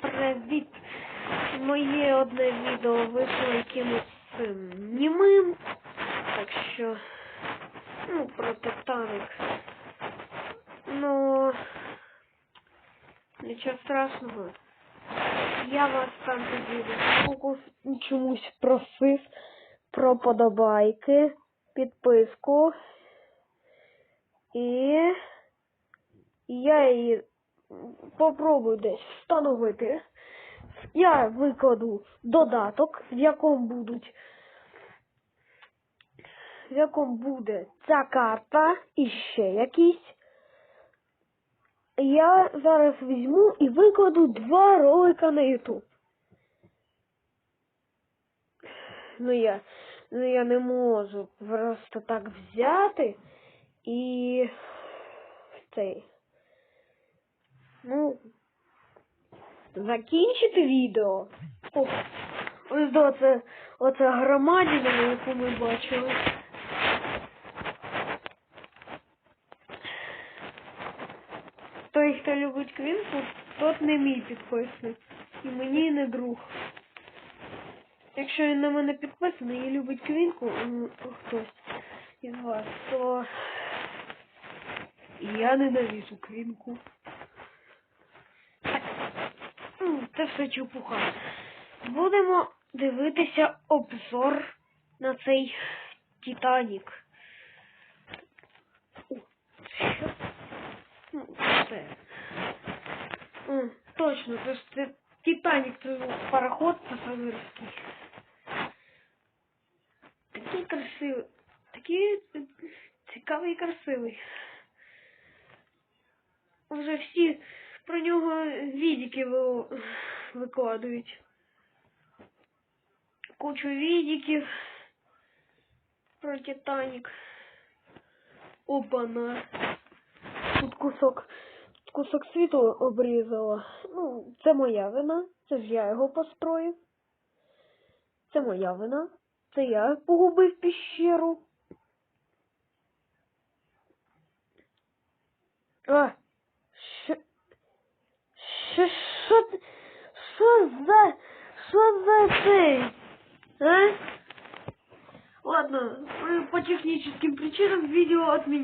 привіт! Моє одне відео вийшло якимось цим німим. Так що. Ну, про Титаник. Ну. Нічого страшного. Я вас там тоді чомусь просив про подобайки, підписку. І я її попробую десь встановити. Я викладу додаток, в якому будуть в якому буде ця карта і ще якісь. Я зараз візьму і викладу два ролика на YouTube. Ну я, ну я не можу просто так взяти і цей. Ну, закінчити відео. О, ось до це, оце громадіна, яку ми бачили. Той, хто любить квінку, тот не мій підписник. І мені не друг. Якщо він на мене підписаний і любить квінку, хтось із вас, то я ненавижу квінку. Так, м, Все чепуха. Будемо дивитися обзор на цей Титанік. О? Ну, це. М, Точно, це ж це Титанік, це пароход пасажирський. Такий красивий. Такий цікавий і красивий. Вже всі про нього відіки ви- викладають. Кучу відіків про Титанік. Опана. Тут кусок, тут кусок світу обрізала. Ну, це моя вина. Це ж я його построїв. Це моя вина. Це я погубив піщеру. А, що, що, що за, що за цей, а? Ладно, по техническим причинам видео отменяем.